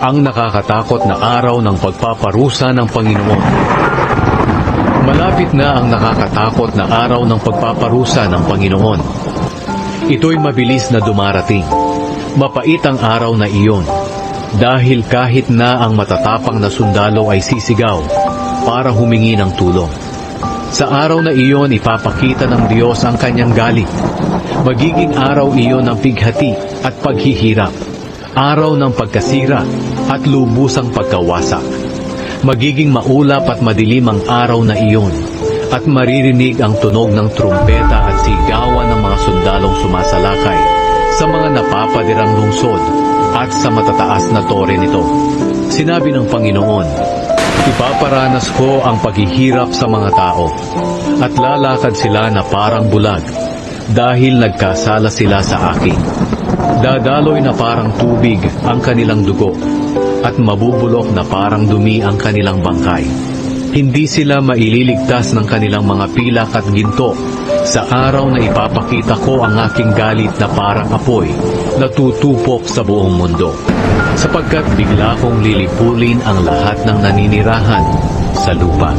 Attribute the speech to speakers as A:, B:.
A: Ang nakakatakot na araw ng pagpaparusa ng Panginoon. Malapit na ang nakakatakot na araw ng pagpaparusa ng Panginoon. Ito'y mabilis na dumarating. Mapait ang araw na iyon. Dahil kahit na ang matatapang na sundalo ay sisigaw para humingi ng tulong. Sa araw na iyon, ipapakita ng Diyos ang kanyang galit. Magiging araw iyon ng pighati at paghihirap. Araw ng pagkasira at lubusang pagkawasak. Magiging maulap at madilim ang araw na iyon at maririnig ang tunog ng trumpeta at sigawan ng mga sundalong sumasalakay sa mga napapadirang lungsod at sa matataas na tore nito. Sinabi ng Panginoon, Ipaparanas ko ang paghihirap sa mga tao at lalakad sila na parang bulag dahil nagkasala sila sa akin. Dadaloy na parang tubig ang kanilang dugo at mabubulok na parang dumi ang kanilang bangkay. Hindi sila maililigtas ng kanilang mga pilak at ginto sa araw na ipapakita ko ang aking galit na parang apoy na tutupok sa buong mundo. Sapagkat bigla kong lilipulin ang lahat ng naninirahan sa lupa.